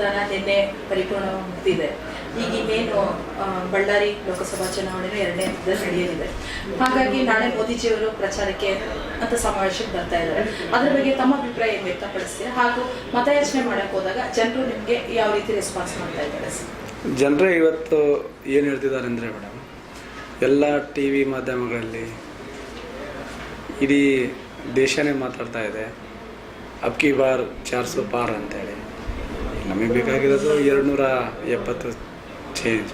ಮತದಾನ ನಿನ್ನೆ ಪರಿಪೂರ್ಣ ಮುಗಿದಿದೆ. ಈಗ ಇನ್ನೇನು ಬಳ್ಳಾರಿ ಲೋಕಸಭಾ ಚುನಾವಣೆನೂ ಎರಡನೇ ಹಂತದಲ್ಲಿ ನಡೆಯಲಿದೆ. ಹಾಗಾಗಿ ನಾಳೆ ಮೋದಿಜಿಯವರು ಪ್ರಚಾರಕ್ಕೆ ಅಂತ ಸಮಾವೇಶಕ್ಕೆ ಬರ್ತಾ ಇದ್ದಾರೆ. ಅದ್ರ ಬಗ್ಗೆ ತಮ್ಮ ಅಭಿಪ್ರಾಯ ಏನು ಹಾಗೂ ಮತಯಾಚನೆ ಮಾಡಕ್ಕೆ ಹೋದಾಗ ಜನರು ನಿಮಗೆ ಯಾವ ರೀತಿ ರೆಸ್ಪಾನ್ಸ್ ಮಾಡ್ತಾ ಇದ್ದಾರೆ? ಜನರೇ ಇವತ್ತು ಏನು ಹೇಳ್ತಿದ್ದಾರೆ ಅಂದರೆ ಮೇಡಮ್, ಎಲ್ಲ ಟಿ ವಿ ಮಾಧ್ಯಮಗಳಲ್ಲಿ ಇಡೀ ದೇಶನೇ ಮಾತಾಡ್ತಾ ಇದೆ. ಅಬ್ಕಿ ಬಾರ್ ಚಾರ್ಸು ಪಾರ್ ಅಂತೇಳಿ. ನಮಗೆ ಬೇಕಾಗಿರೋದು ಎರಡು ನೂರ ಎಪ್ಪತ್ತು ಚೇಂಜ್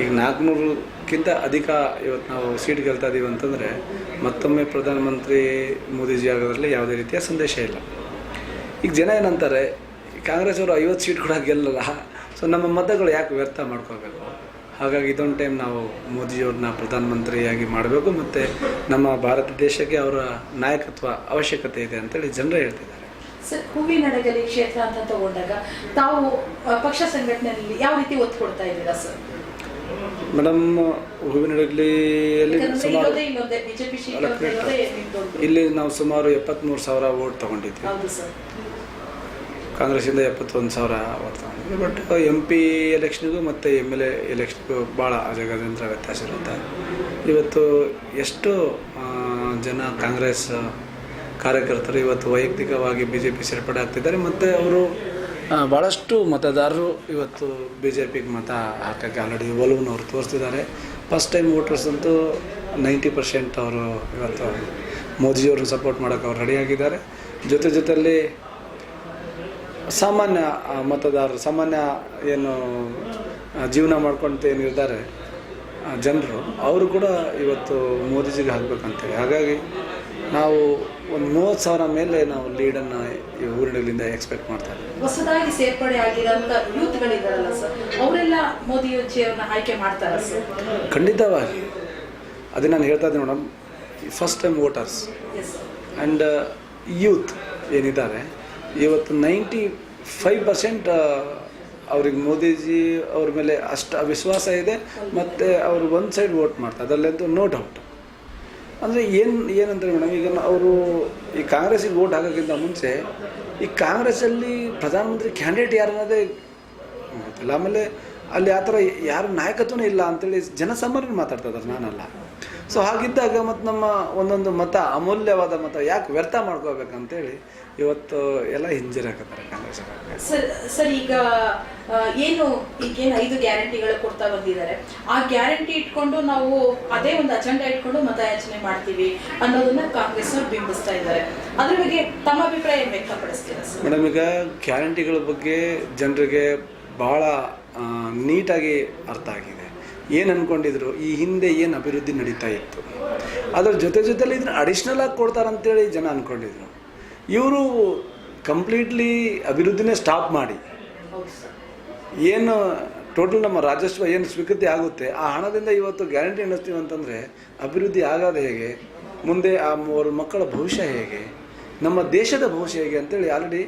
ಈಗ ನಾಲ್ಕುನೂರಕ್ಕಿಂತ ಅಧಿಕ ಇವತ್ತು ನಾವು ಸೀಟ್ ಗೆಲ್ತಾ ಇದ್ದೀವಿ ಅಂತಂದರೆ ಮತ್ತೊಮ್ಮೆ ಪ್ರಧಾನಮಂತ್ರಿ ಮೋದಿಜಿ ಆಗೋದ್ರಲ್ಲಿ ಯಾವುದೇ ರೀತಿಯ ಸಂದೇಶ ಇಲ್ಲ. ಈಗ ಜನ ಏನಂತಾರೆ, ಕಾಂಗ್ರೆಸ್ ಅವರು ಐವತ್ತು ಸೀಟ್ ಕೂಡ ಗೆಲ್ಲಲ್ಲ. ಸೊ ನಮ್ಮ ಮತಗಳು ಯಾಕೆ ವ್ಯರ್ಥ ಮಾಡ್ಕೋಬೇಕು? ಹಾಗಾಗಿ ಇದೊಂದು ಟೈಮ್ ನಾವು ಮೋದಿಯವ್ರನ್ನ ಪ್ರಧಾನಮಂತ್ರಿಯಾಗಿ ಮಾಡಬೇಕು ಮತ್ತು ನಮ್ಮ ಭಾರತ ದೇಶಕ್ಕೆ ಅವರ ನಾಯಕತ್ವ ಅವಶ್ಯಕತೆ ಇದೆ ಅಂತೇಳಿ ಜನರೇ ಹೇಳ್ತಿದ್ದಾರೆ. ಸರ್ ಹೂವಿನಡಗಲಿ ಕ್ಷೇತ್ರ ಅಂತ ತಗೊಂಡಾಗ ತಾವು ಪಕ್ಷ ಸಂಘಟನೆಯಲ್ಲಿ ಯಾವ ರೀತಿ ಒತ್ತು ಕೊಡ್ತಾ ಇದ್ದೀರಾ ಸರ್? ಮೇಡಮ್ ಹೂವಿನಡಗಲಿಯಲ್ಲಿ ಸುಮಾರು ಇಲ್ಲಿ ನಾವು ಸುಮಾರು ಎಪ್ಪತ್ಮೂರು ಸಾವಿರ ಓಟ್ ತಗೊಂಡಿದ್ವಿ. ಕಾಂಗ್ರೆಸ್ಸಿಂದ ಎಪ್ಪತ್ತೊಂದು ಸಾವಿರ ಓಟ್ ತಗೊಂಡಿದ್ವಿ. ಬಟ್ ಎಂ ಪಿ ಎಲೆಕ್ಷನ್ಗೂ ಮತ್ತು ಎಂ ಎಲ್ ಎ ಎಲೆಕ್ಷನ್ಗೂ ಭಾಳ ಅಜಗಜಾಂತರ ವ್ಯತ್ಯಾಸ ಇರುತ್ತೆ. ಇವತ್ತು ಎಷ್ಟು ಜನ ಕಾಂಗ್ರೆಸ್ ಕಾರ್ಯಕರ್ತರು ಇವತ್ತು ವೈಯಕ್ತಿಕವಾಗಿ ಬಿ ಜೆ ಪಿ ಸೇರ್ಪಡೆ ಆಗ್ತಿದ್ದಾರೆ, ಮತ್ತು ಅವರು ಭಾಳಷ್ಟು ಮತದಾರರು ಇವತ್ತು ಬಿ ಜೆ ಪಿಗೆ ಮತ ಹಾಕೋಕ್ಕೆ ಆಲ್ರೆಡಿ ಒಲವನ್ನು ಅವರು ತೋರಿಸ್ತಿದ್ದಾರೆ. ಫಸ್ಟ್ ಟೈಮ್ ವೋಟರ್ಸ್ ಅಂತೂ ನೈಂಟಿ ಪರ್ಸೆಂಟ್ ಅವರು ಇವತ್ತು ಮೋದಿಜಿಯವ್ರನ್ನ ಸಪೋರ್ಟ್ ಮಾಡೋಕ್ಕೆ ಅವ್ರು ರೆಡಿಯಾಗಿದ್ದಾರೆ ಜೊತೆ ಜೊತೆಯಲ್ಲಿ ಸಾಮಾನ್ಯ ಮತದಾರರು, ಸಾಮಾನ್ಯ ಏನು ಜೀವನ ಮಾಡ್ಕೊಂತ ಏನಿದ್ದಾರೆ ಜನರು, ಅವರು ಕೂಡ ಇವತ್ತು ಮೋದಿಜಿಗೆ ಹಾಕಬೇಕಂತೇಳಿ. ಹಾಗಾಗಿ ನಾವು ಒಂದು ಮೂವತ್ತು ಸಾವಿರ ಮೇಲೆ ನಾವು ಲೀಡನ್ನು ಈ ಊರಿನಲ್ಲಿಂದ ಎಕ್ಸ್ಪೆಕ್ಟ್ ಮಾಡ್ತಾ ಇದ್ದೀವಿ. ಹೊಸದಾಗಿ ಸೇರ್ಪಡೆ ಆಗಿರೋಂಥ ಯೂತ್ಗಳಿದ್ದಾರಲ್ಲ ಸರ್ ಅವರೆಲ್ಲ ಮೋದಿಜಿಯವ್ರನ್ನ ಆಯ್ಕೆ ಮಾಡ್ತಾರೆ ಸರ್? ಖಂಡಿತವಾಗಿ. ಅದೇ ನಾನು ಹೇಳ್ತಾ ಇದ್ದೀನಿ madam first time voters and youth ಏನಿದ್ದಾರೆ ಇವತ್ತು ನೈಂಟಿ ಫೈವ್ ಪರ್ಸೆಂಟ್ ಅವ್ರಿಗೆ ಮೋದಿಜಿ ಅವ್ರ ಮೇಲೆ ಅಷ್ಟು ವಿಶ್ವಾಸ ಇದೆ ಮತ್ತು ಅವರು ಒಂದು ಸೈಡ್ ವೋಟ್ ಮಾಡ್ತಾರೆ. ಅದರಲ್ಲಂತೂ ನೋ ಡೌಟ್ ಅಂದರೆ ಏನು ಏನಂತಾರೆ ಮೇಡಮ್, ಈಗ ಅವರು ಈ ಕಾಂಗ್ರೆಸ್ಸಿಗೆ ವೋಟ್ ಹಾಕೋಕ್ಕಿಂತ ಮುಂಚೆ, ಈ ಕಾಂಗ್ರೆಸ್ಸಲ್ಲಿ ಪ್ರಧಾನಮಂತ್ರಿ ಕ್ಯಾಂಡಿಡೇಟ್ ಯಾರು ಅನ್ನೋದೇ ಗೊತ್ತಿಲ್ಲ ಆಮೇಲೆ ಅಲ್ಲಿ ಆ ಥರ ಯಾರು ನಾಯಕತ್ವನೇ ಇಲ್ಲ ಅಂತೇಳಿ ಜನಸಾಮಾನ್ಯರು ಮಾತಾಡ್ತಾ ಇದ್ದಾರೆ ನಾನಲ್ಲ. ಸೊ ಹಾಗಿದ್ದಾಗ ಮತ್ತು ನಮ್ಮ ಒಂದೊಂದು ಮತ, ಅಮೂಲ್ಯವಾದ ಮತ ಯಾಕೆ ವ್ಯರ್ಥ ಮಾಡ್ಕೋಬೇಕಂತೇಳಿ ಇವತ್ತು ಎಲ್ಲ ಹಿಂಜರಿಯಾಕತ್ತಾರೆ ಕಾಂಗ್ರೆಸ್ ಸರ್ ಸರ್ ಈಗ ಏನು ಈಗೇನು ಐದು ಗ್ಯಾರಂಟಿಗಳು ಕೊಡ್ತಾ ಬಂದಿದ್ದಾರೆ? ಆ ಗ್ಯಾರಂಟಿ ಇಟ್ಕೊಂಡು ನಾವು ಅದೇ ಒಂದು ಅಜೆಂಡಾ ಇಟ್ಕೊಂಡು ಮತಯಾಚನೆ ಮಾಡ್ತೀವಿ ಅನ್ನೋದನ್ನ ಕಾಂಗ್ರೆಸ್ ಅವ್ರು ಬಿಂಬಿಸ್ತಾ ಇದ್ದಾರೆ. ಅದ್ರ ಬಗ್ಗೆ ತಮ್ಮ ಅಭಿಪ್ರಾಯ ವ್ಯಕ್ತಪಡಿಸ್ತೀರಾ ಸರ್? ಮೇಡಮ್ ಈಗ ಗ್ಯಾರಂಟಿಗಳ ಬಗ್ಗೆ ಜನರಿಗೆ ಬಹಳ ನೀಟಾಗಿ ಅರ್ಥ ಆಗಿದೆ. ಏನು ಅಂದ್ಕೊಂಡಿದ್ರು ಈ ಹಿಂದೆ ಏನು ಅಭಿವೃದ್ಧಿ ನಡೀತಾ ಇತ್ತು? ಅದ್ರ ಜೊತೆ ಜೊತೆಲಿ ಇದನ್ನ ಅಡಿಷ್ನಲ್ ಆಗಿ ಕೊಡ್ತಾರಂತೇಳಿ ಜನ ಅಂದ್ಕೊಂಡಿದ್ರು ಇವರು ಕಂಪ್ಲೀಟ್ಲಿ ಅಭಿವೃದ್ಧಿನೇ ಸ್ಟಾಪ್ ಮಾಡಿ. ಏನು ಟೋಟಲ್ ನಮ್ಮ ರಾಜಸ್ವ ಏನು ಸ್ವೀಕೃತಿ ಆಗುತ್ತೆ ಆ ಹಣದಿಂದ ಇವತ್ತು ಗ್ಯಾರಂಟಿ ಎಣಿಸ್ತೀವಿ ಅಂತಂದರೆ ಅಭಿವೃದ್ಧಿ ಆಗೋದು ಹೇಗೆ ಮುಂದೆ ಆ ಮೂವರು ಮಕ್ಕಳ ಭವಿಷ್ಯ ಹೇಗೆ ನಮ್ಮ ದೇಶದ ಭವಿಷ್ಯ ಹೇಗೆ ಅಂತೇಳಿ ಆಲ್ರೆಡಿ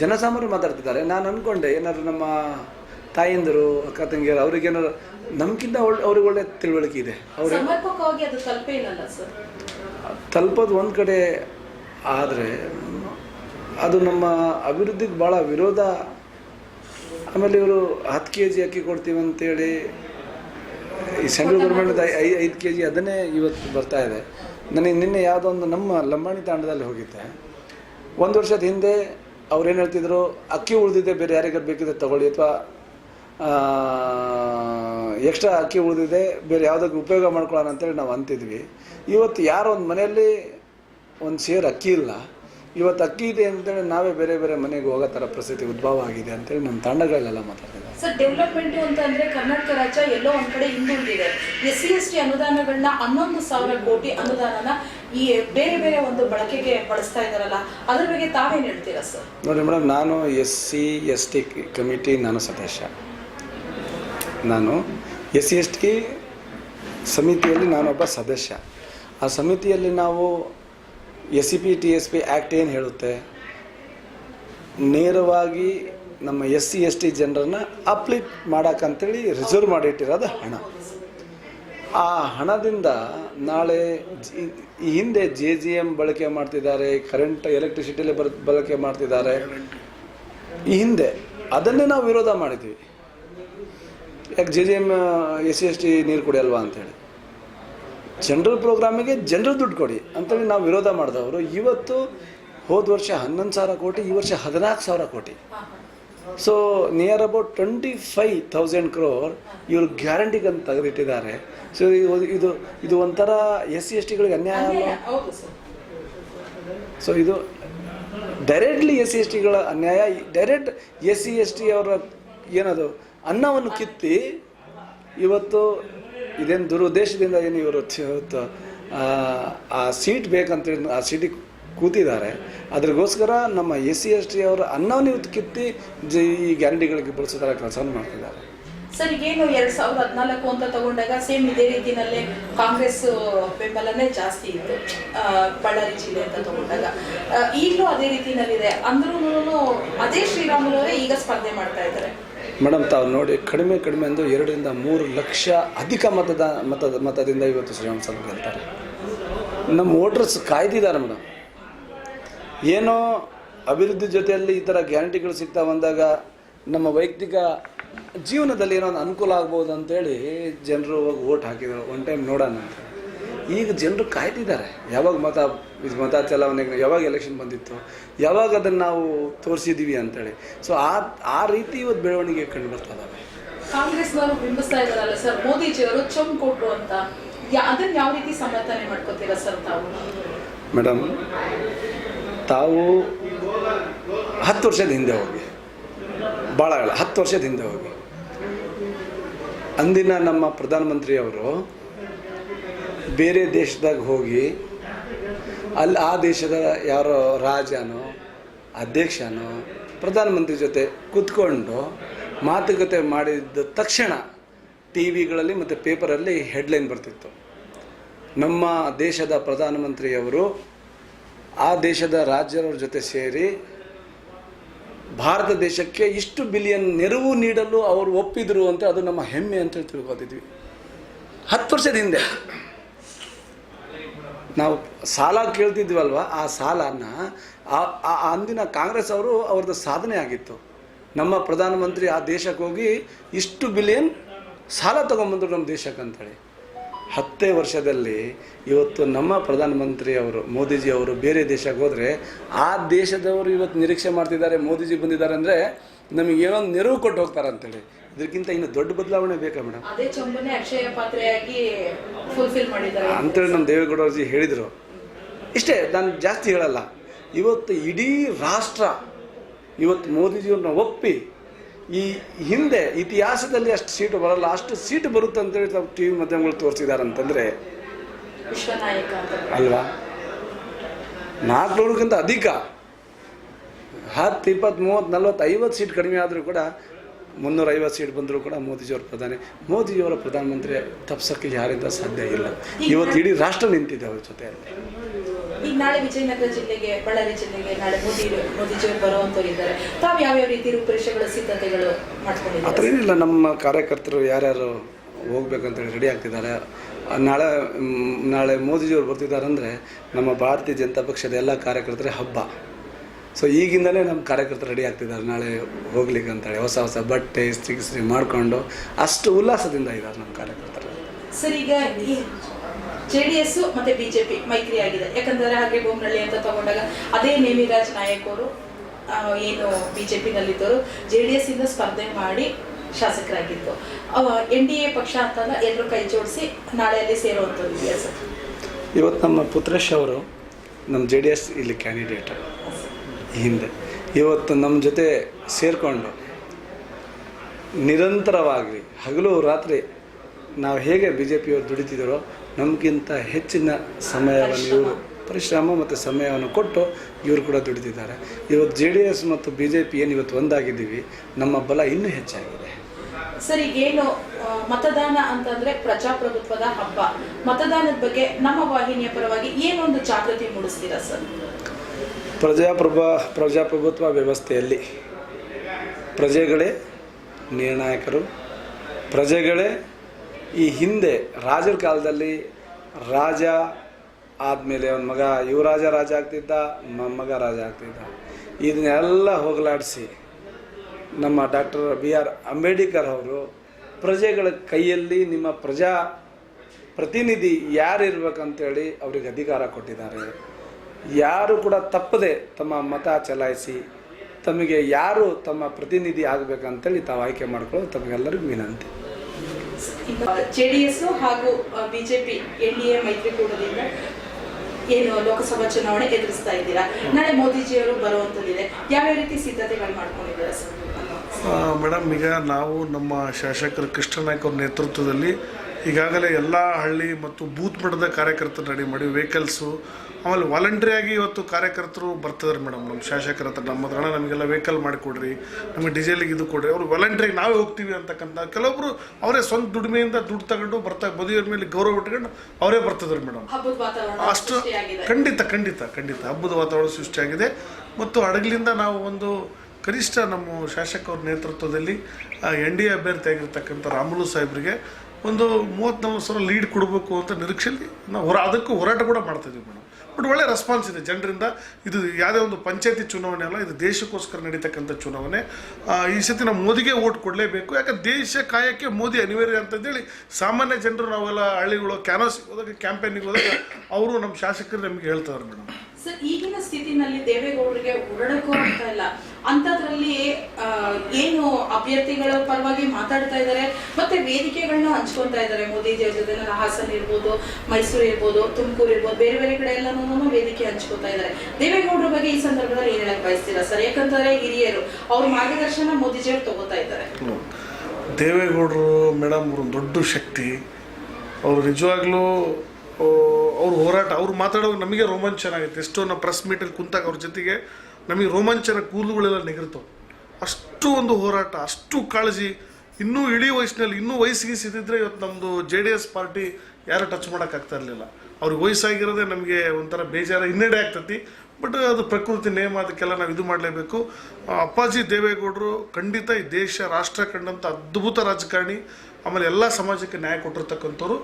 ಜನಸಾಮಾನ್ಯರು ಮಾತಾಡ್ತಿದ್ದಾರೆ. ನಾನು ಅಂದ್ಕೊಂಡೆ ಏನಾದರೂ ನಮ್ಮ ತಾಯಂದಿರು ಅಕ್ಕ ತಂಗಿಯರು ಅವ್ರಿಗೇನಾದ್ರು ನಮಗಿಂತ ಒಳ್ಳೆ ಅವ್ರಿಗೆ ಒಳ್ಳೆ ತಿಳುವಳಿಕೆ ಇದೆ. ಅವ್ರಿಗೆ ತಲುಪೋದು ಒಂದು ಕಡೆ ಆದರೆ ಅದು ನಮ್ಮ ಅಭಿವೃದ್ಧಿಗೆ ಭಾಳ ವಿರೋಧ. ಆಮೇಲೆ ಇವರು ಹತ್ತು ಕೆ ಜಿ ಅಕ್ಕಿ ಕೊಡ್ತೀವಿ ಅಂತೇಳಿ ಈ ಸೆಂಟ್ರಲ್ ಗೌರ್ಮೆಂಟ್ ಐ ಐದು ಕೆ ಜಿ ಅದನ್ನೇ ಇವತ್ತು ಬರ್ತಾ ಇದೆ. ನನಗೆ ನಿನ್ನೆ ಯಾವುದೋ ಒಂದು ನಮ್ಮ ಲಂಬಾಣಿ ತಾಂಡದಲ್ಲಿ ಹೋಗಿದ್ದೆ. ಒಂದು ವರ್ಷದ ಹಿಂದೆ ಅವ್ರು ಏನು ಹೇಳ್ತಿದ್ರು ಅಕ್ಕಿ ಉಳಿದಿದೆ ಬೇರೆ ಯಾರಿಗಾರು ಬೇಕಿದ್ರೆ ತಗೊಳ್ಳಿ ಅಥವಾ ಎಕ್ಸ್ಟ್ರಾ ಅಕ್ಕಿ ಉಳಿದಿದೆ ಬೇರೆ ಯಾವುದಕ್ಕೆ ಉಪಯೋಗ ಮಾಡ್ಕೊಳ್ಳೋಣ ಅಂತೇಳಿ ನಾವು ಅಂತಿದ್ವಿ. ಇವತ್ತು ಯಾರೋ ಒಂದು ಮನೆಯಲ್ಲಿ ಒಂದು ಸೇರ್ ಅಕ್ಕಿ ಇಲ್ಲ. ಇವತ್ತು ಅಕ್ಕಿ ಇದೆ ಅಂತೇಳಿ ನಾವೇ ಬೇರೆ ಬೇರೆ ಮನೆಗೆ ಹೋಗೋ ಥರ ಪರಿಸ್ಥಿತಿ ಉದ್ಭವ ಆಗಿದೆ ಅಂತೇಳಿ ನಮ್ಮ ತಂಡಗಳಲ್ಲೆಲ್ಲ ಮಾತಾಡ್ತಿದ್ದಾರೆ. ಸರ್ ಡೆವಲಪ್ಮೆಂಟ್ ಅಂತ ಅಂದರೆ ಕರ್ನಾಟಕ ರಾಜ್ಯ ಎಲ್ಲೋ ಒಂದು ಕಡೆ ಹಿಂದುಳಿದಿದೆ. ಎಸ್ ಸಿ ಎಸ್ ಟಿ ಅನುದಾನಗಳನ್ನ ಹನ್ನೊಂದು ಸಾವಿರ ಕೋಟಿ ಅನುದಾನನ ಈ ಬೇರೆ ಬೇರೆ ಒಂದು ಬಳಕೆಗೆ ಬಳಸ್ತಾ ಇದ್ದಾರಲ್ಲ ಅದ್ರ ಬಗ್ಗೆ ತಾವೇನು ಹೇಳ್ತೀರಾ ಸರ್? ನೋಡಿ ಮೇಡಮ್ ನಾನು S C S T committee ನಾನು ಸದಸ್ಯ. ನಾನು ಎಸ್ ಸಿ ಎಸ್ ಟಿ ಸಮಿತಿಯಲ್ಲಿ ನಾನೊಬ್ಬ ಸದಸ್ಯ. ಆ ಸಮಿತಿಯಲ್ಲಿ ನಾವು S C P T S P act ಏನು ಹೇಳುತ್ತೆ? ನೇರವಾಗಿ ನಮ್ಮ ಎಸ್ ಸಿ ಎಸ್ ಟಿ ಜನರನ್ನ ಅಪ್ಲಿಟ್ ಮಾಡೋಕ್ಕಂತೇಳಿ ರಿಸರ್ವ್ ಮಾಡಿಟ್ಟಿರೋದು ಹಣ. ಆ ಹಣದಿಂದ ನಾಳೆ ಈ ಹಿಂದೆ ಜೆ ಜಿ ಎಂ ಬಳಕೆ ಮಾಡ್ತಿದ್ದಾರೆ, ಕರೆಂಟ್ ಎಲೆಕ್ಟ್ರಿಸಿಟಿಲಿ ಬರ್, ಬಳಕೆ ಮಾಡ್ತಿದ್ದಾರೆ. ಈ ಹಿಂದೆ ಅದನ್ನೇ ನಾವು ವಿರೋಧ ಮಾಡಿದ್ವಿ. ಯಾಕೆ J G M S C S T ನೀರು ಕುಡಿಯಲ್ವಾ ಅಂತೇಳಿ ಜನರಲ್ ಪ್ರೋಗ್ರಾಮಿಗೆ ಜನರಲ್ ದುಡ್ಡು ಕೊಡಿ ಅಂತೇಳಿ ನಾವು ವಿರೋಧ ಮಾಡಿದವರು ಇವತ್ತು ಹೋದ ವರ್ಷ ಹನ್ನೊಂದು ಸಾವಿರ ಕೋಟಿ ಈ ವರ್ಷ ಹದಿನಾಲ್ಕು ಸಾವಿರ ಕೋಟಿ. So near about twenty five thousand crore ಇವರು ಗ್ಯಾರಂಟಿಗೆ ಅಂತ ತೆಗೆದಿಟ್ಟಿದ್ದಾರೆ. ಸೊ ಇದು ಇದು ಒಂಥರ ಎಸ್ ಸಿ ಎಸ್ ಟಿಗಳಿಗೆ ಅನ್ಯಾಯ ಸೊ ಇದು ಡೈರೆಕ್ಟ್ಲಿ ಎಸ್ ಸಿ ಎಸ್ ಟಿಗಳ ಅನ್ಯಾಯ. Direct S C S T ಅವರ ಏನದು ಅನ್ನವನ್ನು ಕಿತ್ತಿ ಇವತ್ತು ಇದೇನು ದುರುದ್ದೇಶದಿಂದ ಏನು ಇವರು ಆ, ಸೀಟ್ ಬೇಕಂತೇಳಿ ಆ ಸೀಟಿಗೆ ಕೂತಿದ್ದಾರೆ. ಅದ್ರಿಗೋಸ್ಕರ ನಮ್ಮ ಎ ಸಿ ಎಸ್ ಟಿ ಅವರ ಅನ್ನವನ್ನು ಕಿತ್ತಿ ಈ ಗ್ಯಾರಂಟಿಗಳಿಗೆ ಬಳಸೋ ಥರ ಕೆಲಸವನ್ನು ಮಾಡ್ತಿದ್ದಾರೆ ಸರ್, ಈಗೇನು ಎರಡ್ ಸಾವಿರದ ಹದಿನಾಲ್ಕು ಅಂತ ತಗೊಂಡಾಗ ಸೇಮ್ ಇದೇ ರೀತಿನಲ್ಲೇ ಕಾಂಗ್ರೆಸ್ ಬೆಂಬಲನೇ ಜಾಸ್ತಿ ಇತ್ತು. ಬಳ್ಳಾರಿ ಜಿಲ್ಲೆ ಅಂತ ತಗೊಂಡಾಗ. ಈಗಲೂ ಅದೇ ರೀತಿನಲ್ಲಿದೆ. ಅಂದ್ರೂ ಅದೇ ಶ್ರೀರಾಮುಲವರೇ ಈಗ ಸ್ಪರ್ಧೆ ಮಾಡ್ತಾ ಇದ್ದಾರೆ. ಮೇಡಮ್, ತಾವು ನೋಡಿ, ಕಡಿಮೆ ಕಡಿಮೆ ಅಂದು ಎರಡರಿಂದ ಮೂರು ಲಕ್ಷ ಅಧಿಕ ಮತದ ಮತದ, ಮತದಿಂದ ಇವತ್ತು ಶ್ರೀರಾಮ್ ಸಾಬ್ ಗೆಲ್ತಾರೆ. ನಮ್ಮ ವೋಟರ್ಸ್ ಕಾಯ್ದಿದ್ದಾರೆ ಮೇಡಮ್. ಏನೋ ಅಭಿವೃದ್ಧಿ ಜೊತೆಯಲ್ಲಿ ಈ ಥರ ಗ್ಯಾರಂಟಿಗಳು ಸಿಗ್ತಾ ಬಂದಾಗ ನಮ್ಮ ವೈಯಕ್ತಿಕ ಜೀವನದಲ್ಲಿ ಏನೋ ಒಂದು ಅನುಕೂಲ ಆಗ್ಬೋದು ಅಂತೇಳಿ ಜನರು ಹೋಗಿ ಓಟ್ ಹಾಕಿದರು. ಒನ್ ಟೈಮ್ ನೋಡೋಣ ಅಂತ. ಈಗ ಜನರು ಕಾಯ್ತಿದ್ದಾರೆ. ಯಾವಾಗ ಮತ ಇದು ಮತ ಚಲಾವಣೆಗೆ ಯಾವಾಗ ಎಲೆಕ್ಷನ್ ಬಂದಿತ್ತು ಯಾವಾಗ ಅದನ್ನು ನಾವು ತೋರಿಸಿದ್ದೀವಿ ಅಂತೇಳಿ. ಸೊ ಆ ಆ ರೀತಿ ಇವತ್ತು ಬೆಳವಣಿಗೆ ಕಂಡು ಬರ್ತಾ ಇದ್ದಾವೆ ಕಾಂಗ್ರೆಸ್ನವರು ಬಿಂಬಿಸ್ತಾ ಸರ್ ಮೋದಿಜಿಯವರು ಚಮ್ ಕೊಟ್ರು ಅಂತ ಅದನ್ನ ಯಾವ ರೀತಿ ಸಮರ್ಥನೆ ಮಾಡ್ಕೋತೀರಾ ಸರ್ ತಾವು? ಮೇಡಮ್ ತಾವು ಹತ್ತು ವರ್ಷದ ಹಿಂದೆ ಹೋಗಿ. ಭಾಳ ಹತ್ತು ವರ್ಷದ ಹಿಂದೆ ಹೋಗಿ. ಅಂದಿನ ನಮ್ಮ ಪ್ರಧಾನಮಂತ್ರಿಯವರು ಬೇರೆ ದೇಶದಾಗ ಹೋಗಿ, ಅಲ್ಲಿ ಆ ದೇಶದ ಯಾರೋ ರಾಜನೋ, ಅಧ್ಯಕ್ಷನೋ, ಪ್ರಧಾನಮಂತ್ರಿ ಜೊತೆ ಕೂತ್ಕೊಂಡು ಮಾತುಕತೆ ಮಾಡಿದ ತಕ್ಷಣ ಟಿ ವಿಗಳಲ್ಲಿ ಮತ್ತು ಪೇಪರಲ್ಲಿ ಹೆಡ್ಲೈನ್ ಬರ್ತಿತ್ತು. ನಮ್ಮ ದೇಶದ ಪ್ರಧಾನಮಂತ್ರಿಯವರು ಆ ದೇಶದ ರಾಜ್ಯರವ್ರ ಜೊತೆ ಸೇರಿ ಭಾರತ ದೇಶಕ್ಕೆ ಇಷ್ಟು ಬಿಲಿಯನ್ ನೆರವು ನೀಡಲು ಅವರು ಒಪ್ಪಿದ್ರು ಅಂತ ಅದು ನಮ್ಮ ಹೆಮ್ಮೆ ಅಂತ ತಿಳ್ಕೊತಿದ್ವಿ ಹತ್ತು ವರ್ಷದ ಹಿಂದೆ. ನಾವು ಸಾಲ ಕೇಳ್ತಿದ್ವಲ್ವ? ಆ ಸಾಲನ ಆ- ಅಂದಿನ ಕಾಂಗ್ರೆಸ್ ಅವರು ಅವ್ರದ್ದು ಸಾಧನೆ ಆಗಿತ್ತು. ನಮ್ಮ ಪ್ರಧಾನಮಂತ್ರಿ ಆ ದೇಶಕ್ಕೆ ಹೋಗಿ ಇಷ್ಟು ಬಿಲಿಯನ್ ಸಾಲ ತೊಗೊಂಬಂದ್ರು ನಮ್ಮ ದೇಶಕ್ಕೆ ಅಂತೇಳಿ ಹತ್ತೇ ವರ್ಷದಲ್ಲಿ ಇವತ್ತು ನಮ್ಮ ಪ್ರಧಾನಮಂತ್ರಿ ಅವರು ಮೋದಿಜಿ ಅವರು ಬೇರೆ ದೇಶಕ್ಕೆ ಹೋದರೆ ಆ ದೇಶದವರು ಇವತ್ತು ನಿರೀಕ್ಷೆ ಮಾಡ್ತಿದ್ದಾರೆ ಮೋದಿಜಿ ಬಂದಿದ್ದಾರೆ ಅಂದರೆ ನಮಗೆ ಏನೋ ಒಂದು ನೆರವು ಕೊಟ್ಟು ಹೋಗ್ತಾರೆ ಅಂತೇಳಿ. ಇದಕ್ಕಿಂತ ಇನ್ನು ದೊಡ್ಡ ಬದಲಾವಣೆ ಬೇಕಾ ಮೇಡಮ್? ಅದೇ ಚೊಂಬನ್ನೇ ಅಕ್ಷಯ ಪಾತ್ರೆಯಾಗಿ ಫುಲ್ಫಿಲ್ ಮಾಡಿದ್ದಾರೆ. ಅಂತೇಳಿ ನಮ್ಮ ದೇವೇಗೌಡರಜಿ ಹೇಳಿದರು. ಇಷ್ಟೇ ನಾನು ಜಾಸ್ತಿ ಹೇಳಲ್ಲ. ಇವತ್ತು ಇಡೀ ರಾಷ್ಟ್ರ ಇವತ್ತು ಮೋದಿಜಿಯವ್ರನ್ನ ಒಪ್ಪಿ ಈ ಹಿಂದೆ ಇತಿಹಾಸದಲ್ಲಿ ಅಷ್ಟು ಸೀಟು ಬರಲ್ಲ ಅಷ್ಟು ಸೀಟು ಬರುತ್ತೆ ಅಂತೇಳಿ ಹೇಳಿ ಟಿ ವಿ ಮಾಧ್ಯಮಗಳು ತೋರಿಸಿದ್ದಾರೆ ಅಂತಂದರೆ ಅಲ್ವಾ? ನಾಲ್ಕುನೂರಕ್ಕಿಂತ ಅಧಿಕ. ಹತ್ತು ಇಪ್ಪತ್ತು ಮೂವತ್ತು ನಲ್ವತ್ತು ಐವತ್ತು ಸೀಟ್ ಕಡಿಮೆ ಆದರೂ ಕೂಡ ಮುನ್ನೂರ ಐವತ್ತು ಸೀಟ್ ಬಂದರೂ ಕೂಡ ಮೋದಿಜಿಯವರು ಪ್ರಧಾನಿ. ಮೋದಿಜಿಯವರ ಪ್ರಧಾನಮಂತ್ರಿ ತಪ್ಸೋಕ್ಕೆ ಯಾರಿಂದ ಸಾಧ್ಯ ಇಲ್ಲ. ಇವತ್ತು ಇಡೀ ರಾಷ್ಟ್ರ ನಿಂತಿದೆ ಅವ್ರ ಜೊತೆಯಲ್ಲಿ. ಈಗ ನಾಳೆ ವಿಜಯನಗರ ಜಿಲ್ಲೆಗೆ ಬಳ್ಳಾರಿ ಜಿಲ್ಲೆಗೆ ನಾಳೆ ಮೋದಿ ಮೋದಿಜಿಯವರು ಬರುವಂತವ್ರು ಇದ್ದಾರೆ. ತಾವು ಯಾವ ರೀತಿ ರೂಪುರೇಷೆಗಳ ಸಿದ್ಧತೆಗಳು ಆ ಮಾಡ್ಕೊಂಡಿದ್ದಾರೆ? ಥರ ಏನಿಲ್ಲ ನಮ್ಮ ಕಾರ್ಯಕರ್ತರು ಯಾರ್ಯಾರು ಹೋಗ್ಬೇಕಂತೇಳಿ ರೆಡಿ ಆಗ್ತಿದ್ದಾರೆ. ಆ, ನಾಳೆ ನಾಳೆ ಮೋದಿಜಿಯವರು ಬರ್ತಿದ್ದಾರೆ ಅಂದರೆ ನಮ್ಮ ಭಾರತೀಯ ಜನತಾ ಪಕ್ಷದ ಎಲ್ಲ ಕಾರ್ಯಕರ್ತರ ಹಬ್ಬ. ಸೊ ಈಗಿಂದಲೇ ನಮ್ಮ ಕಾರ್ಯಕರ್ತರು ರೆಡಿ ಆಗ್ತಿದ್ದಾರೆ ನಾಳೆ ಹೋಗ್ಲಿಕ್ಕೆ ಅಂತೇಳಿ. ಹೊಸ ಹೊಸ ಬಟ್ಟೆ ಇಸ್ತ್ರಿ ಗಿಸ್ತ್ರಿ ಮಾಡಿಕೊಂಡು ಅಷ್ಟು ಉಲ್ಲಾಸದಿಂದ ಇದ್ದಾರೆ ನಮ್ಮ ಕಾರ್ಯಕರ್ತರು. ಸರ್ ಈಗ ಜೆ ಡಿ ಎಸ್ ಮತ್ತೆ ಬಿಜೆಪಿ ಮೈತ್ರಿ ಆಗಿದೆ. ಯಾಕಂದ್ರೆ ಹಾಗೆ ಬೊಮ್ಮನಹಳ್ಳಿ ಅಂತ ತಗೊಂಡಾಗ ಅದೇ ನೇಮಿರಾಜ್ ನಾಯಕ್ ಏನು ಬಿಜೆಪಿನಲ್ಲಿದ್ದರು ಜೆ ಡಿ ಎಸ್ ಇಂದ ಸ್ಪರ್ಧೆ ಮಾಡಿ ಶಾಸಕರಾಗಿದ್ದು. ಎನ್ ಡಿ ಎ ಪಕ್ಷ ಅಂತಂದ್ರೆ ಎಲ್ಲರೂ ಕೈ ಜೋಡಿಸಿ ನಾಳೆ ಅಲ್ಲಿ ಸೇರುವಂಥದ್ದು ಇದೆಯಾ ಸರ್? ಇವತ್ತು ನಮ್ಮ ಪುತ್ರೇಶ್ ಅವರು ನಮ್ಮ ಜೆ ಡಿ ಎಸ್ ಇಲ್ಲಿ ಕ್ಯಾಂಡಿಡೇಟ್. ಹಿಂದೆ. ಇವತ್ತು ನಮ್ಮ ಜೊತೆ ಸೇರಿಕೊಂಡು ನಿರಂತರವಾಗಿ ಹಗಲು ರಾತ್ರಿ ನಾವು ಹೇಗೆ ಬಿ ಜೆ ಪಿಯವರು ದುಡಿತಿದ್ದಾರೋ ನಮಗಿಂತ ಹೆಚ್ಚಿನ ಸಮಯವನ್ನು ಇವರು ಪರಿಶ್ರಮ ಮತ್ತು ಸಮಯವನ್ನು ಕೊಟ್ಟು ಇವರು ಕೂಡ ದುಡಿದಿದ್ದಾರೆ. ಇವತ್ತು ಜೆ ಡಿ ಎಸ್ ಮತ್ತು ಬಿ ಜೆ ಪಿ ಏನು ಇವತ್ತು ಒಂದಾಗಿದ್ದೀವಿ ನಮ್ಮ ಬಲ ಇನ್ನೂ ಹೆಚ್ಚಾಗಿದೆ. ಸರ್ ಏನು ಮತದಾನ ಅಂತಂದ್ರೆ ಪ್ರಜಾಪ್ರಭುತ್ವದ ಹಬ್ಬ. ಮತದಾನದ ಬಗ್ಗೆ ನಮ್ಮ ವಾಹಿನಿಯ ಪರವಾಗಿ ಏನೊಂದು ಜಾಗೃತಿ ಮೂಡಿಸ್ತೀರಾ ಸರ್? ಪ್ರಜಾಪ್ರಭ ಪ್ರಜಾಪ್ರಭುತ್ವ ವ್ಯವಸ್ಥೆಯಲ್ಲಿ ಪ್ರಜೆಗಳೇ ನಿರ್ಣಾಯಕರು ಪ್ರಜೆಗಳೇ ಈ ಹಿಂದೆ ರಾಜರ ಕಾಲದಲ್ಲಿ ರಾಜ ಆದಮೇಲೆ ಅವನ ಮಗ ಯುವರಾಜ ರಾಜ ಆಗ್ತಿದ್ದ ಮಗ ರಾಜ ಆಗ್ತಿದ್ದ. ಇದನ್ನೆಲ್ಲ ಹೋಗಲಾಡಿಸಿ ನಮ್ಮ ಡಾಕ್ಟರ್ ಬಿ ಆರ್ ಅಂಬೇಡ್ಕರ್ ಅವರು ಪ್ರಜೆಗಳ ಕೈಯಲ್ಲಿ ನಿಮ್ಮ ಪ್ರಜಾ ಪ್ರತಿನಿಧಿ ಯಾರು ಇರ್ಬೇಕಂತೇಳಿ ಅವ್ರಿಗೆ ಅಧಿಕಾರ ಕೊಟ್ಟಿದ್ದಾರೆ. ಯಾರು ಕೂಡ ತಪ್ಪದೆ ತಮ್ಮ ಮತ ಚಲಾಯಿಸಿ ತಮಗೆ ಯಾರು ತಮ್ಮ ಪ್ರತಿನಿಧಿ ಆಗಬೇಕಂತೇಳಿ ತಾವು ಆಯ್ಕೆ ಮಾಡ್ಕೊಳ್ಳೋದು ತಮಗೆಲ್ಲರಿಗೂ ವಿನಂತಿ. ಜೆ ಡಿ ಎಸ್ ಹಾಗೂ ಬಿಜೆಪಿ, ಎನ್ ಡಿ ಎ, ಮೈತ್ರಿಕೂಟದಿಂದ ಏನು ಲೋಕಸಭಾ ಚುನಾವಣೆ ಎದುರಿಸ್ತಾ ಇದ್ದೀರಾ? ನಾಳೆ ಮೋದಿಜಿಯವರು ಯಾವ ಯಾವ ರೀತಿ ಸಿದ್ಧತೆಗಳು ಮಾಡ್ಕೊಂಡಿದ್ದೀರಾ ಮೇಡಮ್, ಈಗ ನಾವು ನಮ್ಮ ಶಾಸಕರ ಕೃಷ್ಣನಾಯ್ಕ ಅವ್ರ ನೇತೃತ್ವದಲ್ಲಿ ಈಗಾಗಲೇ ಎಲ್ಲ ಹಳ್ಳಿ ಮತ್ತು ಬೂತ್ ಮಟ್ಟದ ಕಾರ್ಯಕರ್ತರು ರೆಡಿ ಮಾಡಿ ವೆಹಿಕಲ್ಸು ಆಮೇಲೆ ವಾಲಂಟ್ರಿಯಾಗಿ ಇವತ್ತು ಕಾರ್ಯಕರ್ತರು ಬರ್ತಿದ್ದಾರೆ ಮೇಡಮ್ ನಮ್ಮ ಶಾಸಕರ ಹತ್ರ ನಮ್ಮ ಹತ್ರ ಹಣ ನಮಗೆಲ್ಲ ವೆಹಿಕಲ್ ಮಾಡಿಕೊಡ್ರಿ. ನಮಗೆ ಡೀಸೆಲಿಗೆ ಇದು ಕೊಡ್ರಿ. ಅವರು ವಾಲಂಟ್ರಿಯಾಗಿ ನಾವೇ ಹೋಗ್ತೀವಿ ಅಂತಕ್ಕಂಥ ಕೆಲವೊಬ್ಬರು ಅವರೇ ಸ್ವಂತ ದುಡಿಮೆಯಿಂದ ದುಡ್ಡು ತಗೊಂಡು ಬರ್ತಾ ಬದಿಯವ್ರ ಮೇಲೆ ಗೌರವ ಇಟ್ಕೊಂಡು ಅವರೇ ಬರ್ತಿದ್ರು ಮೇಡಮ್ ಅಷ್ಟು ಖಂಡಿತ ಖಂಡಿತ ಖಂಡಿತ. ಹಬ್ಬದ ವಾತಾವರಣ ಸೃಷ್ಟಿಯಾಗಿದೆ. ಮತ್ತು ಹಡಗಲಿಂದ ನಾವು ಒಂದು ಕನಿಷ್ಠ ನಮ್ಮ ಶಾಸಕರ ನೇತೃತ್ವದಲ್ಲಿ ಎನ್ ಡಿ ಎ ಅಭ್ಯರ್ಥಿಯಾಗಿರ್ತಕ್ಕಂಥ ರಾಮುಲು ಸಾಹೇಬ್ರಿಗೆ ಒಂದು ಮೂವತ್ತು ನಲ್ವತ್ತು ಸಾವಿರ ಲೀಡ್ ಕೊಡಬೇಕು ಅಂತ ನಿರೀಕ್ಷೆಯಲ್ಲಿ ನಾವು ಹೊರ ಅದಕ್ಕೂ ಹೋರಾಟ ಕೂಡ ಮಾಡ್ತಾಯಿದ್ದೀವಿ ಮೇಡಮ್. ಬಟ್ ಒಳ್ಳೆ ರೆಸ್ಪಾನ್ಸ್ ಇದೆ. ಜನರಿಂದ ಇದು ಯಾವುದೇ ಒಂದು ಪಂಚಾಯತಿ ಚುನಾವಣೆ ಅಲ್ಲ, ಇದು ದೇಶಕ್ಕೋಸ್ಕರ ನಡೀತಕ್ಕಂಥ ಚುನಾವಣೆ. ಈ ಸತಿ ನಾವು ಮೋದಿಗೆ ಓಟ್ ಕೊಡಲೇಬೇಕು. ಯಾಕಂದ್ರೆ ದೇಶ ಕಾಯಕ್ಕೆ ಮೋದಿ ಅನಿವಾರ್ಯ ಅಂತಂದೇಳಿ ಸಾಮಾನ್ಯ ಜನರು ನಾವೆಲ್ಲ ಹಳ್ಳಿಗಳು ಕ್ಯಾನಸ್ ಹೋದಾಗ ಕ್ಯಾಂಪೇನಿಗೆ ಹೋದಾಗ ಅವರು ನಮ್ಮ ಶಾಸಕರು ನಮಗೆ ಹೇಳ್ತಾರೆ ಮೇಡಮ್. ಸರ್ ಈಗಿನ ಸ್ಥಿತಿನಲ್ಲಿ ದೇವೇಗೌಡರಿಗೆ ಹೊರಡಕ್ಕೂ ಅಂತ ಇಲ್ಲ. ಅಂತದ್ರಲ್ಲಿ ಆ, ಏನು ಅಭ್ಯರ್ಥಿಗಳ ಪರವಾಗಿ ಮಾತಾಡ್ತಾ ಇದ್ದಾರೆ ಮತ್ತೆ ವೇದಿಕೆಗಳನ್ನ ಹಂಚ್ಕೊತಾ ಇದ್ದಾರೆ. ಮೋದಿಜಿ ಜೊತೆ ಹಾಸನ ಇರ್ಬೋದು ಮೈಸೂರು ಇರ್ಬೋದು ತುಮಕೂರು ಇರ್ಬೋದು ಬೇರೆ ಬೇರೆ ಕಡೆ ಎಲ್ಲಾನು ವೇದಿಕೆ ಹಂಚ್ಕೊತಾ ಇದ್ದಾರೆ. ದೇವೇಗೌಡರ ಬಗ್ಗೆ ಈ ಸಂದರ್ಭದಲ್ಲಿ ಏನ್ ಹೇಳಕ್ ಬಯಸ್ತೀರಾ ಸರ್? ಯಾಕಂತಂದ್ರೆ ಹಿರಿಯರು ಅವ್ರ ಮಾರ್ಗದರ್ಶನ ಮೋದಿಜಿ ಅವ್ರು ತಗೋತಾ ಇದ್ದಾರೆ. ದೇವೇಗೌಡರು ಮೇಡಮ್ ಅವರು ದೊಡ್ಡ ಶಕ್ತಿ. ಅವರು ನಿಜವಾಗ್ಲೂ ಅವ್ರ ಹೋರಾಟ, ಅವ್ರು ಮಾತಾಡೋದು ನಮಗೆ ರೋಮಾಂಚನ ಆಗುತ್ತೆ. ಎಷ್ಟೋ ನಾವು ಪ್ರೆಸ್ ಮೀಟಲ್ಲಿ ಕುಂತಾಗ ಅವ್ರ ಜೊತೆಗೆ ನಮಗೆ ರೋಮಾಂಚನ ಕೂದಲುಗಳೆಲ್ಲ ನಿಗಿರ್ತವೆ. ಅಷ್ಟು ಒಂದು ಹೋರಾಟ, ಅಷ್ಟು ಕಾಳಜಿ. ಇನ್ನೂ ಇಡೀ ವಯಸ್ಸಿನಲ್ಲಿ, ಇನ್ನೂ ವಯಸ್ಸಿಗೆ ಸಿದ್ದಿದ್ರೆ ಇವತ್ತು ನಮ್ಮದು ಜೆ ಡಿ ಎಸ್ ಪಾರ್ಟಿ ಯಾರು ಟಚ್ ಮಾಡೋಕ್ಕಾಗ್ತಾ ಇರಲಿಲ್ಲ. ಅವ್ರಿಗೆ ವಯಸ್ಸಾಗಿರೋದೇ ನಮಗೆ ಒಂಥರ ಬೇಜಾರ ಹಿನ್ನಡೆ ಆಗ್ತತಿ. ಬಟ್ ಅದು ಪ್ರಕೃತಿ, ನೇಮ, ಅದಕ್ಕೆಲ್ಲ ನಾವು ಇದು ಮಾಡಲೇಬೇಕು. ಅಪ್ಪಾಜಿ ದೇವೇಗೌಡರು ಖಂಡಿತ ಈ ದೇಶ, ರಾಷ್ಟ್ರ ಕಂಡಂಥ ಅದ್ಭುತ ರಾಜಕಾರಣಿ. ಆಮೇಲೆ ಎಲ್ಲ ಸಮಾಜಕ್ಕೆ ನ್ಯಾಯ ಕೊಟ್ಟಿರ್ತಕ್ಕಂಥವ್ರು.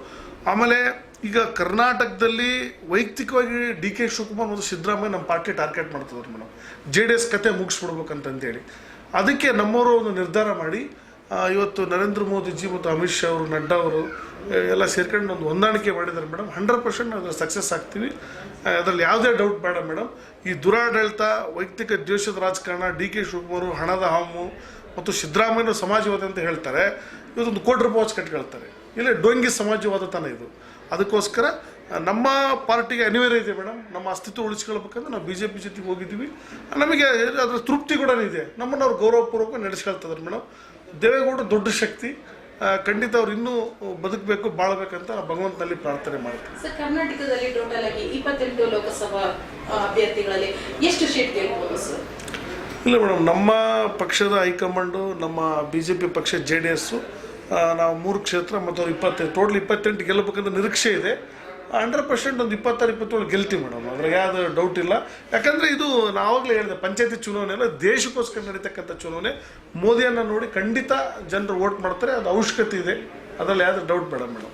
ಆಮೇಲೆ ಈಗ ಕರ್ನಾಟಕದಲ್ಲಿ ವೈಯಕ್ತಿಕವಾಗಿ ಡಿ ಕೆ ಶಿವಕುಮಾರ್ ಮತ್ತು ಸಿದ್ದರಾಮಯ್ಯ ನಮ್ಮ ಪಾರ್ಟಿ ಟಾರ್ಗೆಟ್ ಮಾಡ್ತಿದ್ದಾರೆ ಮೇಡಮ್. ಜೆ ಡಿ ಎಸ್ ಕತೆ ಮುಗಿಸ್ಬಿಡ್ಬೇಕಂತಂದೇಳಿ. ಅದಕ್ಕೆ ನಮ್ಮವರು ಒಂದು ನಿರ್ಧಾರ ಮಾಡಿ ಇವತ್ತು ನರೇಂದ್ರ ಮೋದಿಜಿ ಮತ್ತು ಅಮಿತ್ ಶಾ ಅವರು, ನಡ್ಡಾ ಅವರು ಎಲ್ಲ ಸೇರ್ಕೊಂಡು ಒಂದು ಹೊಂದಾಣಿಕೆ ಮಾಡಿದ್ದಾರೆ ಮೇಡಮ್. ಹಂಡ್ರೆಡ್ ಪರ್ಸೆಂಟ್ ಅದ್ರಲ್ಲಿ ಸಕ್ಸಸ್ ಆಗ್ತೀವಿ. ಅದರಲ್ಲಿ ಯಾವುದೇ ಡೌಟ್ ಬೇಡ ಮೇಡಮ್. ಈ ದುರಾಡಳಿತ, ವೈಯಕ್ತಿಕ ದ್ವೇಷದ ರಾಜಕಾರಣ, ಡಿ ಕೆ ಶಿವಕುಮಾರ್, ಹಣದ ಹಾಮು ಮತ್ತು ಸಿದ್ದರಾಮಯ್ಯ ಸಮಾಜವಾದ ಅಂತ ಹೇಳ್ತಾರೆ. ಇವತ್ತೊಂದು ಕೋಟಿ ರೂಪಾಯಿ ಕಟ್ಕೊಳ್ತಾರೆ. ಇಲ್ಲ, ಡೊಂಗಿ ಸಮಾಜವಾದ ತನ ಇದು. ಅದಕ್ಕೋಸ್ಕರ ನಮ್ಮ ಪಾರ್ಟಿಗೆ ಅನಿವಾರ್ಯ ಇದೆ ಮೇಡಮ್ ನಮ್ಮ ಅಸ್ತಿತ್ವ ಉಳಿಸ್ಕೊಳ್ಬೇಕಂದ್ರೆ ನಾವು ಬಿ ಜೆ ಪಿ ಜೊತೆಗೆ ಹೋಗಿದ್ದೀವಿ. ನಮಗೆ ಅದರ ತೃಪ್ತಿ ಕೂಡ ಇದೆ. ನಮ್ಮನ್ನು ಅವ್ರು ಗೌರವಪೂರ್ವಕ ನಡೆಸ್ಕೊಳ್ತಿದ್ದಾರೆ ಮೇಡಮ್. ದೇವೇಗೌಡ ದೊಡ್ಡ ಶಕ್ತಿ. ಖಂಡಿತ ಅವ್ರು ಇನ್ನೂ ಬದುಕಬೇಕು ಬಾಳ್ಬೇಕಂತ ನಾವು ಭಗವಂತನಲ್ಲಿ ಪ್ರಾರ್ಥನೆ ಮಾಡ್ತೀವಿ. ಸರ್ ಕರ್ನಾಟಕದಲ್ಲಿ ಟೋಟಲ್ ಆಗಿ ಇಪ್ಪತ್ತೆಂಟು ಲೋಕಸಭಾ ಅಭ್ಯರ್ಥಿಗಳಲ್ಲಿ ಎಷ್ಟು ಸೀಟ್ ಗೆಲ್ಬೋದು ಸರ್? ಇಲ್ಲ ಮೇಡಮ್ ನಮ್ಮ ಪಕ್ಷದ ಹೈಕಮಾಂಡು ನಮ್ಮ ಬಿ ಜೆ ಪಿ ಪಕ್ಷ ಜೆ ಡಿ ಎಸ್ಸು ನಾವು ಮೂರು ಕ್ಷೇತ್ರ ಮತ್ತು ಅವ್ರು ಇಪ್ಪತ್ತೈದು ಟೋಟಲ್ ಇಪ್ಪತ್ತೆಂಟು ಗೆಲ್ಲಬೇಕಂತ ನಿರೀಕ್ಷೆ ಇದೆ. ಹಂಡ್ರೆಡ್ ಪರ್ಸೆಂಟ್ ಒಂದು ಇಪ್ಪತ್ತಾರು ಇಪ್ಪತ್ತೇಳು ಗೆಲ್ತೀವಿ ಮೇಡಮ್. ಅದ್ರಾಗ ಯಾವ್ದು ಡೌಟ್ ಇಲ್ಲ. ಯಾಕಂದರೆ ಇದು ನಾವಾಗಲೇ ಹೇಳಿದೆ ಪಂಚಾಯತಿ ಚುನಾವಣೆ ಅಲ್ಲ ದೇಶಕ್ಕೋಸ್ಕರ ನಡೀತಕ್ಕಂಥ ಚುನಾವಣೆ. ಮೋದಿಯನ್ನು ನೋಡಿ ಖಂಡಿತ ಜನರು ವೋಟ್ ಮಾಡ್ತಾರೆ ಅದು ಅವಶ್ಯಕತೆ ಇದೆ. ಅದರಲ್ಲಿ ಯಾವ್ದು ಡೌಟ್ ಬೇಡ ಮೇಡಮ್.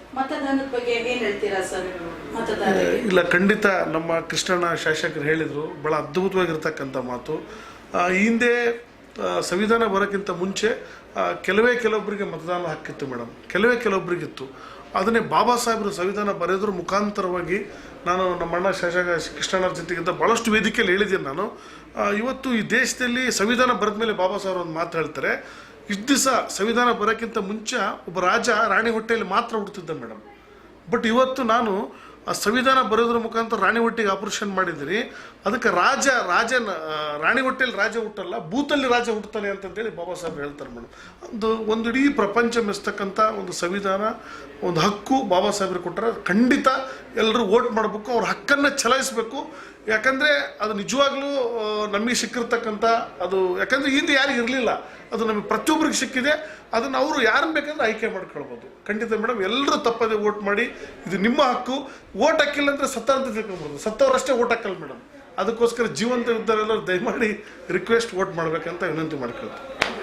ಇಲ್ಲ ಖಂಡಿತ ನಮ್ಮ ಕೃಷ್ಣಣ್ಣ ಶಾಸಕರು ಹೇಳಿದರು ಭಾಳ ಅದ್ಭುತವಾಗಿರ್ತಕ್ಕಂಥ ಮಾತು. ಹಿಂದೆ ಸಂವಿಧಾನ ಬರೋಕ್ಕಿಂತ ಮುಂಚೆ ಕೆಲವೇ ಕೆಲವೊಬ್ಬರಿಗೆ ಮತದಾನ ಹಕ್ಕಿತ್ತು ಮೇಡಮ್ ಕೆಲವೇ ಕೆಲವೊಬ್ಬರಿಗಿತ್ತು ಅದನ್ನೇ ಬಾಬಾ ಸಾಹೇಬರು ಸಂವಿಧಾನ ಬರೆದ್ರ ಮುಖಾಂತರವಾಗಿ ನಾನು ನಮ್ಮ ಅಣ್ಣ ಶಾಸಕ ಕೃಷ್ಣಣ್ಣರ ಜೊತೆಗಿದ್ದ ಭಾಳಷ್ಟು ವೇದಿಕೆಯಲ್ಲಿ ಹೇಳಿದ್ದೀನಿ ನಾನು. ಇವತ್ತು ಈ ದೇಶದಲ್ಲಿ ಸಂವಿಧಾನ ಬರೆದ ಮೇಲೆ ಬಾಬಾ ಸಾಹೇಬ್ ಒಂದು ಮಾತು ಹೇಳ್ತಾರೆ. ಇಷ್ಟು ದಿವಸ ಸಂವಿಧಾನ ಬರೋಕ್ಕಿಂತ ಮುಂಚೆ ಒಬ್ಬ ರಾಜ ರಾಣಿ ಹೊಟ್ಟೆಯಲ್ಲಿ ಮಾತ್ರ ಹುಡ್ತಿದ್ದ ಮೇಡಮ್ ಬಟ್ ಇವತ್ತು ನಾನು ಆ ಸಂವಿಧಾನ ಬರೋದ್ರ ಮುಖಾಂತರ ರಾಣಿ ಹೊಟ್ಟೆಗೆ ಆಪರೇಷನ್ ಮಾಡಿದ್ದೀನಿ. ಅದಕ್ಕೆ ರಾಜ, ರಾಜನ ರಾಣಿ ಹೊಟ್ಟೆಯಲ್ಲಿ ರಾಜ ಹುಟ್ಟಲ್ಲ, ಬೂತಲ್ಲಿ ರಾಜ ಹುಟ್ಟುತ್ತಾನೆ ಅಂತಂತೇಳಿ ಬಾಬಾ ಸಾಹೇಬ್ ಹೇಳ್ತಾರೆ ಮೇಡಮ್. ಒಂದು ಒಂದು ಇಡೀ ಪ್ರಪಂಚ ಮೆಸ್ತಕ್ಕಂಥ ಒಂದು ಸಂವಿಧಾನ, ಒಂದು ಹಕ್ಕು ಬಾಬಾ ಸಾಹೇಬ್ರಿಗೆ ಕೊಟ್ಟರೆ ಖಂಡಿತ ಎಲ್ಲರೂ ವೋಟ್ ಮಾಡಬೇಕು, ಅವ್ರ ಹಕ್ಕನ್ನು ಚಲಾಯಿಸಬೇಕು. ಯಾಕಂದರೆ ಅದು ನಿಜವಾಗ್ಲೂ ನಮಗೆ ಸಿಕ್ಕಿರ್ತಕ್ಕಂಥ ಅದು, ಯಾಕಂದರೆ ಹಿಂದೆ ಯಾರಿಗೂ ಇರಲಿಲ್ಲ. ಅದು ನಮಗೆ ಪ್ರತಿಯೊಬ್ಬರಿಗೆ ಸಿಕ್ಕಿದೆ. ಅದನ್ನು ಅವರು ಯಾರು ಬೇಕಂದ್ರೆ ಆಯ್ಕೆ ಮಾಡ್ಕೊಳ್ಬೋದು. ಖಂಡಿತ ಮೇಡಮ್ ಎಲ್ಲರೂ ತಪ್ಪದೆ ವೋಟ್ ಮಾಡಿ, ಇದು ನಿಮ್ಮ ಹಕ್ಕು. ವೋಟ್ ಹಾಕಿಲ್ಲ ಅಂದರೆ ಸತ್ತ ಅಂತ ತಿಳ್ಕೊಬೋದು ಸತ್ತವರಷ್ಟೇ ವೋಟ್ ಹಾಕಲ್ಲ ಮೇಡಮ್. ಅದಕ್ಕೋಸ್ಕರ ಜೀವಂತ ಇದ್ದಾರೆಲ್ಲರೂ ದಯಮಾಡಿ ರಿಕ್ವೆಸ್ಟ್ ವೋಟ್ ಮಾಡಬೇಕಂತ ವಿನಂತಿ ಮಾಡ್ಕೊಳ್ತೀನಿ.